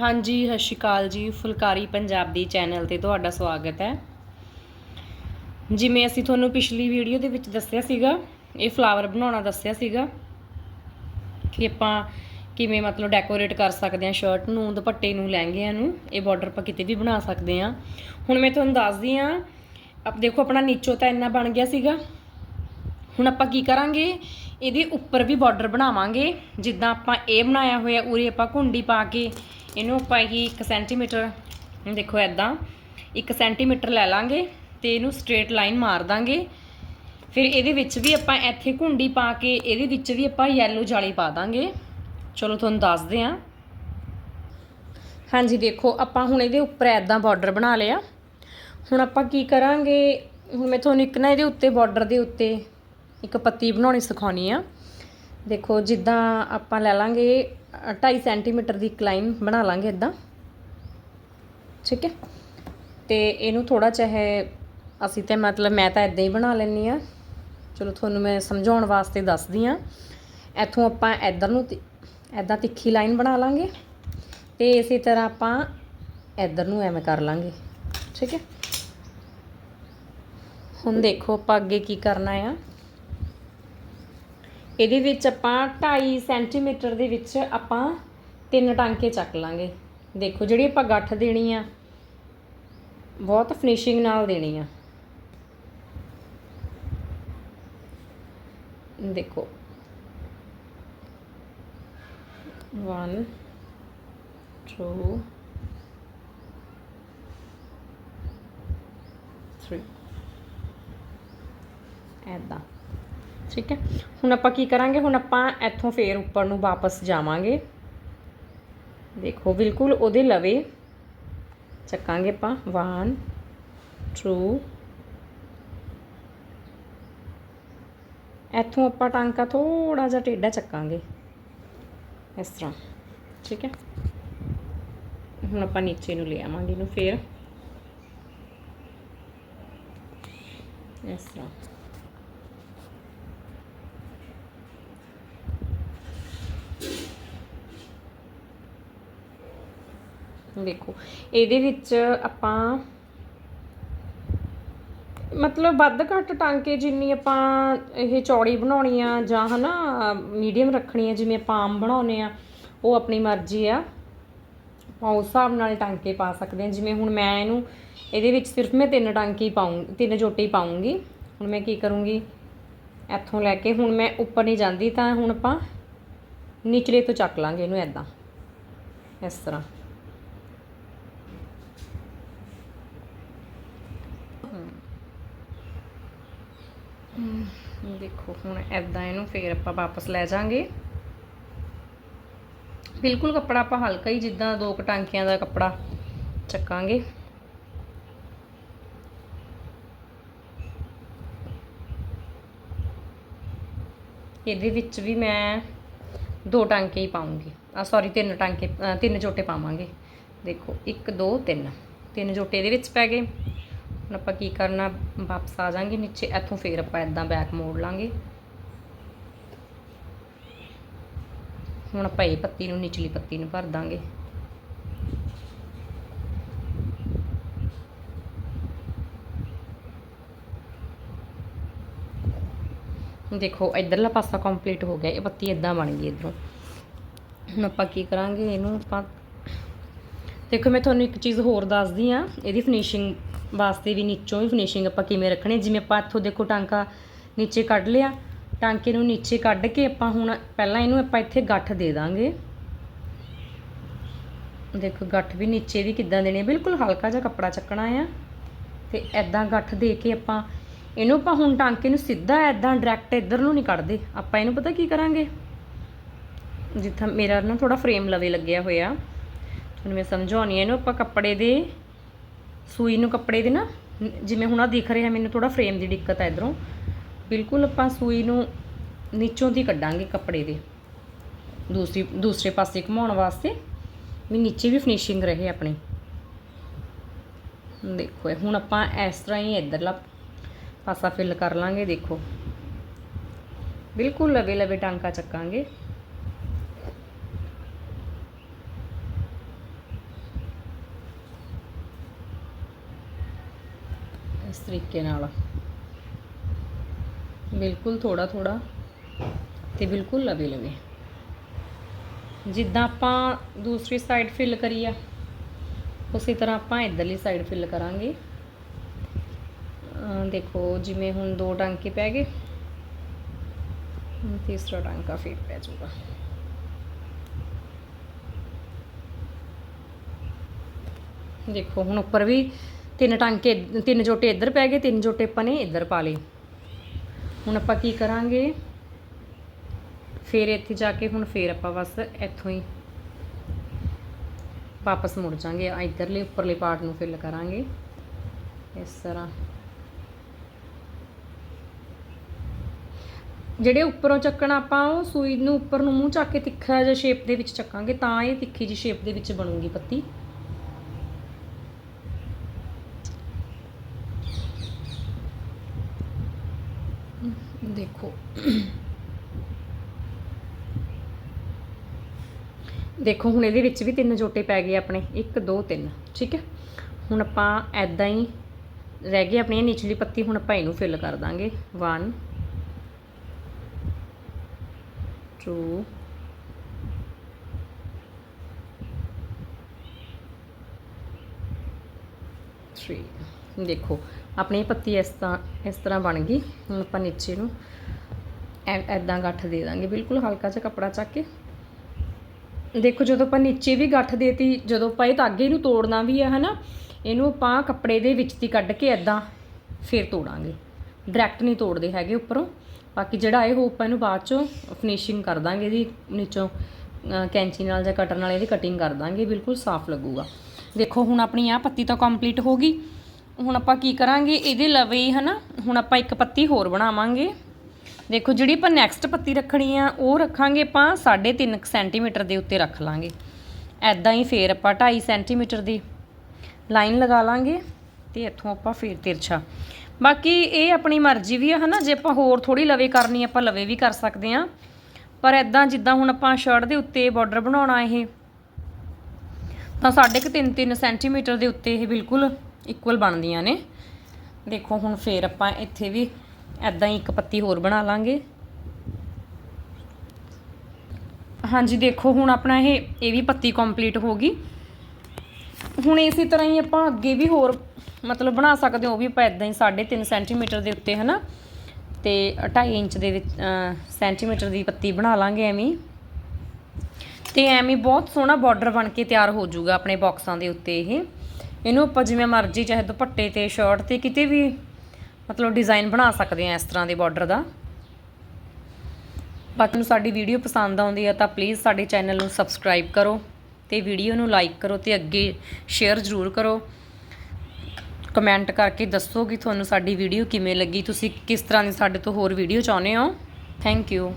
ਹਾਂਜੀ, ਸਤਿ ਸ਼੍ਰੀ ਅਕਾਲ ਜੀ। ਫੁਲਕਾਰੀ ਪੰਜਾਬ ਦੀ ਚੈਨਲ ਤੇ ਤੁਹਾਡਾ ਸਵਾਗਤ ਹੈ। ਜਿਵੇਂ ਅਸੀਂ ਤੁਹਾਨੂੰ ਪਿਛਲੀ ਵੀਡੀਓ ਦੇ ਵਿੱਚ ਦੱਸਿਆ ਸੀਗਾ, ਇਹ ਫਲਾਵਰ ਬਣਾਉਣਾ ਦੱਸਿਆ ਸੀਗਾ ਕਿ ਆਪਾਂ ਕਿਵੇਂ ਮਤਲਬ ਡੈਕੋਰੇਟ ਕਰ ਸਕਦੇ ਹਾਂ ਸ਼ਰਟ ਨੂੰ, ਦੁਪੱਟੇ ਨੂੰ, ਲਹਿੰਗਿਆਂ ਨੂੰ, ਇਹ ਬਾਰਡਰ ਆਪਾਂ ਕਿਤੇ ਵੀ ਬਣਾ ਸਕਦੇ ਹਾਂ। ਹੁਣ ਮੈਂ ਤੁਹਾਨੂੰ ਦੱਸਦੀ ਹਾਂ ਆਪ ਦੇਖੋ ਆਪਣਾ ਨੀਚੋ ਤਾਂ ਇੰਨਾ ਬਣ ਗਿਆ ਸੀਗਾ। ਹੁਣ ਆਪਾਂ ਕੀ ਕਰਾਂਗੇ, ਇਹਦੇ ਉੱਪਰ ਵੀ ਬਾਰਡਰ ਬਣਾਵਾਂਗੇ। ਜਿੱਦਾਂ ਆਪਾਂ ਇਹ ਬਣਾਇਆ ਹੋਇਆ, ਉਰੇ ਆਪਾਂ ਘੁੰਡੀ ਪਾ ਕੇ ਇਹਨੂੰ ਆਪਾਂ ਇਹੀ 1 ਸੈਂਟੀਮੀਟਰ ਦੇਖੋ ਐਦਾਂ 1 ਸੈਂਟੀਮੀਟਰ ਲੈ ਲਾਂਗੇ ਤੇ ਇਹਨੂੰ ਸਟ੍ਰੇਟ ਲਾਈਨ ਮਾਰ ਦਾਂਗੇ। ਫਿਰ ਇਹਦੇ ਵਿੱਚ ਵੀ ਆਪਾਂ ਇੱਥੇ ਘੁੰਡੀ ਪਾ ਕੇ, ਇਹਦੇ ਵਿੱਚ ਵੀ ਆਪਾਂ ਯੈਲੋ ਜਾਲੀ ਪਾ ਦਾਂਗੇ। ਚਲੋ ਤੁਹਾਨੂੰ ਦੱਸਦੇ ਹਾਂ। ਹਾਂਜੀ, ਦੇਖੋ, ਆਪਾਂ ਹੁਣ ਇਹਦੇ ਉੱਪਰ ਐਦਾਂ ਬਾਰਡਰ ਬਣਾ ਲਿਆ। ਹੁਣ ਆਪਾਂ ਕੀ ਕਰਾਂਗੇ? ਹੁਣ ਮੈਂ ਤੁਹਾਨੂੰ ਇੱਕ ਨਾ ਇਹਦੇ ਉੱਤੇ ਬਾਰਡਰ ਦੇ ਉੱਤੇ ਇੱਕ ਪੱਤੀ ਬਣਾਉਣੀ ਸਿਖਾਉਣੀ ਆ। ਦੇਖੋ, ਜਿੱਦਾਂ ਆਪਾਂ ਲੈ ਲਾਂਗੇ 2.5 ਸੈਂਟੀਮੀਟਰ ਦੀ ਇੱਕ ਲਾਈਨ ਬਣਾ ਲਾਂਗੇ ਇਦਾਂ ਠੀਕ ਹੈ? ਤੇ ਇਹਨੂੰ ਥੋੜਾ ਚਾਹੇ ਅਸੀਂ ਤੇ ਮਤਲਬ ਮੈਂ ਤਾਂ ਇਦਾਂ ਹੀ ਬਣਾ ਲੈਣੀ ਆ ਚਲੋ, ਤੁਹਾਨੂੰ ਮੈਂ ਸਮਝਾਉਣ ਵਾਸਤੇ ਦੱਸਦੀ ਆ ਇੱਥੋਂ ਆਪਾਂ ਇਧਰ ਨੂੰ ਇਦਾਂ ਤਿੱਖੀ ਲਾਈਨ ਬਣਾ ਲਾਂਗੇ। ਤੇ ਇਸੇ ਤਰ੍ਹਾਂ ਆਪਾਂ ਇਧਰ ਨੂੰ ਐਵੇਂ ਕਰ ਲਾਂਗੇ। ਠੀਕ ਹੈ? ਹੁਣ ਦੇਖੋ ਆਪਾਂ ਅੱਗੇ ਕੀ ਕਰਨਾ ਆ। ਇਹਦੇ ਵਿੱਚ ਆਪਾਂ 2.5 ਸੈਂਟੀਮੀਟਰ ਦੇ ਵਿੱਚ ਆਪਾਂ ਤਿੰਨ ਟਾਂਕੇ ਚੱਕ ਲਾਂਗੇ। ਦੇਖੋ ਜਿਹੜੀ ਆਪਾਂ ਗੱਠ ਦੇਣੀ ਆ, ਬਹੁਤ ਫਿਨਿਸ਼ਿੰਗ ਨਾਲ ਦੇਣੀ ਆ। ਦੇਖੋ। 1 2 3 ਐਦਾਂ ਠੀਕ ਹੈ? ਹੁਣ ਆਪਾਂ ਕੀ ਕਰਾਂਗੇ? ਹੁਣ ਆਪਾਂ ਇੱਥੋਂ ਫੇਰ ਉੱਪਰ ਨੂੰ ਵਾਪਸ ਜਾਵਾਂਗੇ। ਦੇਖੋ, ਬਿਲਕੁਲ ਉਹਦੇ ਲਵੇ। ਚੱਕਾਂਗੇ ਆਪਾਂ। 1 2 ਇੱਥੋਂ ਆਪਾਂ ਟਾਂਕਾ ਥੋੜਾ ਜਿਹਾ ਟੇਢਾ ਚੱਕਾਂਗੇ। ਇਸ ਤਰ੍ਹਾਂ। ਠੀਕ ਹੈ? ਹੁਣ ਆਪਾਂ ਨੀਚੇ ਨੂੰ ਲੈ ਆਵਾਂਗੇ ਇਹਨੂੰ ਫੇਰ। ਇਸ ਤਰ੍ਹਾਂ। ਦੇਖੋ। ਇਹਦੇ ਵਿੱਚ ਆਪਾਂ ਮਤਲਬ ਵੱਧ ਘੱਟ ਟਾਂਕੇ ਜਿੰਨੀ ਆਪਾਂ ਇਹ ਚੌੜੀ ਬਣਾਉਣੀ ਆ ਜਾਂ ਹਨਾ ਮੀਡੀਅਮ ਰੱਖਣੀ ਆ, ਜਿਵੇਂ ਆਪਾਂ ਆਮ ਬਣਾਉਨੇ ਆ, ਉਹ ਆਪਣੀ ਮਰਜ਼ੀ ਆ। ਆਪਾਂ ਉਸ ਹਿਸਾਬ ਨਾਲ ਟਾਂਕੇ ਪਾ ਸਕਦੇ ਹਾਂ ਜਿਵੇਂ ਹੁਣ ਮੈਂ ਇਹਨੂੰ, ਇਹਦੇ ਵਿੱਚ ਸਿਰਫ ਮੈਂ ਤਿੰਨ ਟਾਂਕੇ ਹੀ ਪਾਉਂ ਤਿੰਨ ਜੋਟੇ ਹੀ ਪਾਉਂਗੀ ਹੁਣ ਮੈਂ ਕੀ ਕਰੂੰਗੀ? ਇੱਥੋਂ ਲੈ ਕੇ ਹੁਣ ਮੈਂ ਉੱਪਰ ਨਹੀਂ ਜਾਂਦੀ ਤਾਂ ਹੁਣ ਆਪਾਂ ਨਿਚਲੇ ਤੋਂ ਚੱਕ ਲਾਂਗੇ ਇਹਨੂੰ ਐਦਾਂ ਇਸ ਤਰ੍ਹਾਂ। ਦੇਖੋ, ਹੁਣ ਐਦਾਂ ਇਹਨੂੰ ਫੇਰ ਆਪਾਂ ਵਾਪਸ ਲੈ ਜਾਾਂਗੇ। ਬਿਲਕੁਲ ਕੱਪੜਾ ਆਪਾਂ ਹਲਕਾ ਹੀ, ਜਿੱਦਾਂ ਦੋ ਕਟਾਂਕਿਆਂ ਦਾ ਕੱਪੜਾ ਚੱਕਾਂਗੇ। ਇਹਦੇ ਵਿੱਚ ਵੀ ਮੈਂ ਦੋ ਟਾਂਕੇ ਹੀ ਪਾਉਂਗੀ ਆ ਸੌਰੀ ਤਿੰਨ ਟਾਂਕੇ ਤਿੰਨ ਜੋਟੇ ਪਾਵਾਂਗੇ। ਦੇਖੋ 1 2 3 ਤਿੰਨ ਜੋਟੇ ਇਹਦੇ ਵਿੱਚ ਪੈ ਗਏ। ਹੁਣ ਆਪਾਂ ਕੀ ਕਰਨਾ, ਵਾਪਸ ਆ ਜਾਾਂਗੇ ਨੀਚੇ, ਇੱਥੋਂ ਫੇਰ ਆਪਾਂ ਇਦਾਂ ਬੈਕ ਮੋੜ ਲਾਂਗੇ। ਹੁਣ ਆਪਾਂ ਇਹ ਪੱਤੀ ਨੂੰ, ਨਿਚਲੀ ਪੱਤੀ ਨੂੰ ਭਰ ਦਾਂਗੇ। ਦੇਖੋ, ਇਧਰਲਾ ਪਾਸਾ ਕੰਪਲੀਟ ਹੋ ਗਿਆ, ਇਹ ਪੱਤੀ ਇਦਾਂ ਬਣ ਗਈ ਇਧਰੋਂ। ਹੁਣ ਆਪਾਂ ਕੀ ਕਰਾਂਗੇ, ਇਹਨੂੰ ਆਪਾਂ ਦੇਖੋ, ਮੈਂ ਤੁਹਾਨੂੰ ਇੱਕ ਚੀਜ਼ ਹੋਰ ਦੱਸਦੀ ਆ ਇਹਦੀ ਫਿਨਿਸ਼ਿੰਗ ਵਾਸਤੇ ਵੀ ਨੀਚੋਂ ਵੀ ਫਿਨਿਸ਼ਿੰਗ ਆਪਾਂ ਕਿਵੇਂ ਰੱਖਣੀ ਜਿਵੇਂ ਆਪਾਂ ਇੱਥੋਂ ਦੇਖੋ ਟਾਂਕਾ ਨੀਚੇ ਕੱਢ ਲਿਆ। ਟਾਂਕੇ ਨੂੰ ਨੀਚੇ ਕੱਢ ਕੇ ਆਪਾਂ ਹੁਣ ਪਹਿਲਾਂ ਇਹਨੂੰ ਆਪਾਂ ਇੱਥੇ ਗੱਠ ਦੇ ਦਾਂਗੇ। ਦੇਖੋ, ਗੱਠ ਵੀ ਨੀਚੇ ਵੀ ਕਿੱਦਾਂ ਦੇਣੀ ਬਿਲਕੁਲ ਹਲਕਾ ਜਿਹਾ ਕੱਪੜਾ ਚੱਕਣਾ ਆ। ਤੇ ਐਦਾਂ ਗੱਠ ਦੇ ਕੇ ਆਪਾਂ ਇਹਨੂੰ ਆਪਾਂ ਹੁਣ ਟਾਂਕੇ ਨੂੰ ਸਿੱਧਾ ਐਦਾਂ ਡਾਇਰੈਕਟ ਇੱਧਰ ਨੂੰ ਨਹੀਂ ਕੱਢਦੇ। ਆਪਾਂ ਇਹਨੂੰ ਪਤਾ ਕੀ ਕਰਾਂਗੇ? ਜਿੱਥਾ ਮੇਰਾ ਨਾ ਥੋੜਾ ਫਰੇਮ ਲਵੇ ਲੱਗਿਆ ਹੋਇਆ। ਤੁਹਾਨੂੰ ਮੈਂ ਸਮਝਾਉਣੀ ਹੈ ਇਹਨੂੰ, ਆਪਾਂ ਕੱਪੜੇ ਦੇ, ਸੂਈ ਨੂੰ ਕੱਪੜੇ ਦੇ ਨਾ, ਜਿਵੇਂ ਹੁਣ ਆ ਦਿਖ ਰਿਹਾ, ਮੈਨੂੰ ਥੋੜਾ ਫਰੇਮ ਦੀ ਦਿੱਕਤ ਹੈ ਇਧਰੋਂ। ਬਿਲਕੁਲ ਆਪਾਂ ਸੂਈ ਨੂੰ ਨੀਚੋਂ ਦੀ ਕੱਢਾਂਗੇ ਕੱਪੜੇ ਦੇ। ਦੂਸਰੀ, ਦੂਸਰੇ ਪਾਸੇ ਘੁਮਾਉਣ ਵਾਸਤੇ, ਵੀ ਨੀਚੇ ਵੀ ਫਿਨਿਸ਼ਿੰਗ ਰਹੇ ਆਪਣੀ। ਦੇਖੋ ਹੁਣ ਆਪਾਂ ਇਸ ਤਰ੍ਹਾਂ ਹੀ ਇਧਰਲਾ ਪਾਸਾ ਫਿਲ ਕਰ ਲਾਂਗੇ, ਦੇਖੋ। ਬਿਲਕੁਲ ਲਵੇ ਲਵੇ ਟਾਂਕਾ ਚੱਕਾਂਗੇ। ਇਸ ਤਰੀਕੇ ਨਾਲ ਬਿਲਕੁਲ ਥੋੜਾ ਥੋੜਾ ਤੇ ਬਿਲਕੁਲ ਲਵੇ ਲਵੇ ਜਿੱਦਾਂ ਆਪਾਂ ਦੂਸਰੀ ਸਾਈਡ ਫਿਲ ਕਰੀ ਆ ਉਸੇ ਤਰ੍ਹਾਂ ਆਪਾਂ ਇਧਰਲੀ ਸਾਈਡ ਫਿਲ ਕਰਾਂਗੇ ਅਹ ਦੇਖੋ ਜਿਵੇਂ ਹੁਣ ਦੋ ਟਾਂਕੇ ਪੈ ਗਏ ਹੁਣ ਤੀਸਰਾ ਟਾਂਕਾ ਫਿਰ ਪੈ ਜਾਊਗਾ ਦੇਖੋ ਹੁਣ ਉੱਪਰ ਵੀ ਤਿੰਨ ਟਾਂਕੇ ਤਿੰਨ ਜੋਟੇ ਇੱਧਰ ਪੈ ਗਏ, ਤਿੰਨ ਜੋਟੇ ਆਪਾਂ ਨੇ ਇੱਧਰ ਪਾ ਲਏ। ਹੁਣ ਆਪਾਂ ਕੀ ਕਰਾਂਗੇ? ਫਿਰ ਇੱਥੇ ਜਾ ਕੇ ਹੁਣ ਫੇਰ ਆਪਾਂ ਬਸ ਇੱਥੋਂ ਹੀ ਵਾਪਸ ਮੁੜ ਜਾਾਂਗੇ। ਇੱਧਰਲੇ ਉੱਪਰਲੇ ਪਾਰਟ ਨੂੰ ਫਿਲ ਕਰਾਂਗੇ। ਇਸ ਤਰ੍ਹਾਂ। ਜਿਹੜੇ ਉੱਪਰੋਂ ਚੱਕਣਾ ਆਪਾਂ, ਉਹ ਸੂਈ ਨੂੰ ਉੱਪਰ ਨੂੰ ਮੂੰਹ ਚੱਕ ਕੇ ਤਿੱਖਾ ਜਿਹਾ ਸ਼ੇਪ ਦੇ ਵਿੱਚ ਚੱਕਾਂਗੇ, ਤਾਂ ਇਹ ਤਿੱਖੀ ਜਿਹੀ ਸ਼ੇਪ ਦੇ ਵਿੱਚ ਬਣੂਗੀ ਪੱਤੀ। ਦੇਖੋ। ਦੇਖੋ, ਹੁਣ ਇਹਦੇ ਵਿੱਚ ਵੀ ਤਿੰਨ ਜੋਟੇ ਪੈ ਗਏ ਆਪਣੇ। 1 2 3 ਠੀਕ ਹੈ? ਹੁਣ ਆਪਾਂ ਐਦਾਂ ਹੀ ਰਹਿ ਗਈ ਆਪਣੀ ਇਹ ਨਿਚਲੀ ਪੱਤੀ, ਹੁਣ ਆਪਾਂ ਇਹਨੂੰ ਫਿਲ ਕਰ ਦਾਂਗੇ। 1 2 3 ਦੇਖੋ, ਆਪਣੀ ਪੱਤੀ ਇਸ ਤਰ੍ਹਾਂ ਇਸ ਤਰ੍ਹਾਂ ਬਣ ਗਈ। ਹੁਣ ਆਪਾਂ ਨੀਚੇ ਨੂੰ ਐ- ਐਦਾਂ ਗੱਠ ਦੇ ਦਾਂਗੇ। ਬਿਲਕੁਲ ਹਲਕਾ ਜਿਹਾ ਕੱਪੜਾ ਚੱਕ ਕੇ। ਦੇਖੋ, ਜਦੋਂ ਆਪਾਂ ਨੀਚੇ ਵੀ ਗੱਠ ਦੇਤੀ, ਜਦੋਂ ਆਪਾਂ ਇਹ ਧਾਗੇ ਨੂੰ ਤੋੜਨਾ ਵੀ ਹੈ ਹਨਾ, ਇਹਨੂੰ ਆਪਾਂ ਕੱਪੜੇ ਦੇ ਵਿੱਚ ਦੀ ਕੱਢ ਕੇ ਐਦਾਂ ਫੇਰ ਤੋੜਾਂਗੇ। ਡਾਇਰੈਕਟ ਨਹੀਂ ਤੋੜਦੇ ਹੈਗੇ ਉੱਪਰੋਂ। ਬਾਕੀ ਜਿਹੜਾ ਇਹ ਹੋਪ ਇਹਨੂੰ ਬਾਅਦ ਚੋਂ ਫਿਨਿਸ਼ਿੰਗ ਕਰ ਦਾਂਗੇ ਇਹਦੀ, ਨੀਚੋਂ ਕੈਂਚੀ ਨਾਲ ਜਾਂ ਕਟਰ ਨਾਲ ਇਹਦੀ ਕਟਿੰਗ ਕਰ ਦਾਂਗੇ। ਬਿਲਕੁਲ ਸਾਫ਼ ਲੱਗੂਗਾ। ਦੇਖੋ, ਹੁਣ ਆਪਣੀ ਆ ਪੱਤੀ ਤਾਂ ਕੰਪਲੀਟ ਹੋ ਗਈ। ਹੁਣ ਆਪਾਂ ਕੀ ਕਰਾਂਗੇ? ਇਹਦੇ ਲਵੇ ਹੀ ਹਨਾ, ਹੁਣ ਆਪਾਂ ਇੱਕ ਪੱਤੀ ਹੋਰ ਬਣਾਵਾਂਗੇ। ਦੇਖੋ, ਜਿਹੜੀ ਆਪਾਂ ਨੈਕਸਟ ਪੱਤੀ ਰੱਖਣੀ ਆ, ਉਹ ਰੱਖਾਂਗੇ ਆਪਾਂ 3.5 ਸੈਂਟੀਮੀਟਰ ਦੇ ਉੱਤੇ ਰੱਖ ਲਾਂਗੇ। ਐਦਾਂ ਹੀ ਫੇਰ ਆਪਾਂ 2.5 ਸੈਂਟੀਮੀਟਰ ਦੀ ਲਾਈਨ ਲਗਾ ਲਾਂਗੇ ਤੇ ਇੱਥੋਂ ਆਪਾਂ ਫੇਰ ਤਿਰਛਾ। ਬਾਕੀ ਇਹ ਆਪਣੀ ਮਰਜ਼ੀ ਵੀ ਆ ਹਨਾ, ਜੇ ਆਪਾਂ ਹੋਰ ਥੋੜੀ ਲਵੇ ਕਰਨੀ ਆਪਾਂ ਲਵੇ ਵੀ ਕਰ ਸਕਦੇ ਆ। ਪਰ ਐਦਾਂ ਜਿੱਦਾਂ ਹੁਣ ਆਪਾਂ ਸ਼ਰਟ ਦੇ ਉੱਤੇ ਬਾਰਡਰ ਬਣਾਉਣਾ ਇਹ, ਤਾਂ ਸਾਢੇ ਕੁ ਤਿੰਨ 3 ਸੈਂਟੀਮੀਟਰ ਦੇ ਉੱਤੇ ਇਹ ਬਿਲਕੁਲ ਇਕੁਅਲ ਬਣਦੀਆਂ ਨੇ। ਦੇਖੋ ਹੁਣ ਫੇਰ ਆਪਾਂ ਇੱਥੇ ਵੀ ਐਦਾਂ ਹੀ ਇੱਕ ਪੱਤੀ ਹੋਰ ਬਣਾ ਲਾਂਗੇ। ਹਾਂਜੀ, ਦੇਖੋ ਹੁਣ ਆਪਣਾ ਇਹ ਇਹ ਵੀ ਪੱਤੀ ਕੰਪਲੀਟ ਹੋ ਗਈ। ਹੁਣ ਇਸੇ ਤਰ੍ਹਾਂ ਹੀ ਆਪਾਂ ਅੱਗੇ ਵੀ ਹੋਰ ਮਤਲਬ ਬਣਾ ਸਕਦੇ ਹਾਂ, ਉਹ ਵੀ ਆਪਾਂ ਇਦਾਂ ਹੀ 3.5 ਸੈਂਟੀਮੀਟਰ ਦੇ ਉੱਤੇ, ਹਨਾ? ਤੇ 2.5 ਇੰਚ ਦੇ ਵਿੱਚ ਸੈਂਟੀਮੀਟਰ ਦੀ ਪੱਤੀ ਬਣਾ ਲਾਂਗੇ ਐਵੇਂ ਹੀ। ਤੇ ਐਵੇਂ ਬਹੁਤ ਸੋਹਣਾ ਬਾਰਡਰ ਬਣ ਕੇ ਤਿਆਰ ਹੋ ਜਾਊਗਾ ਆਪਣੇ ਬਾਕਸਾਂ ਦੇ ਉੱਤੇ ਇਹ। ਇਹਨੂੰ ਆਪਾਂ ਜਿਵੇਂ ਮਰਜ਼ੀ, ਚਾਹੇ ਦੁਪੱਟੇ ਤੇ ਸ਼ਰਟ ਤੇ ਕਿਤੇ ਵੀ ਮਤਲਬ ਡਿਜ਼ਾਈਨ ਬਣਾ ਸਕਦੇ ਆ ਇਸ ਤਰ੍ਹਾਂ ਦੇ ਬਾਰਡਰ ਦਾ। ਬਾਕੀ ਨੂੰ ਸਾਡੀ ਵੀਡੀਓ ਪਸੰਦ ਆਉਂਦੀ ਹੈ ਤਾਂ ਪਲੀਜ਼ ਸਾਡੇ ਚੈਨਲ ਨੂੰ ਸਬਸਕ੍ਰਾਈਬ ਕਰੋ ਤੇ ਵੀਡੀਓ ਨੂੰ ਲਾਈਕ ਕਰੋ ਤੇ ਅੱਗੇ ਸ਼ੇਅਰ ਜ਼ਰੂਰ ਕਰੋ। ਕਮੈਂਟ ਕਰਕੇ ਦੱਸੋ ਕਿ ਤੁਹਾਨੂੰ ਸਾਡੀ ਵੀਡੀਓ ਕਿਵੇਂ ਲੱਗੀ, ਤੁਸੀਂ ਕਿਸ ਤਰ੍ਹਾਂ ਦੀ ਸਾਡੇ ਤੋਂ ਹੋਰ ਵੀਡੀਓ ਚਾਹੁੰਦੇ ਹੋ। Thank you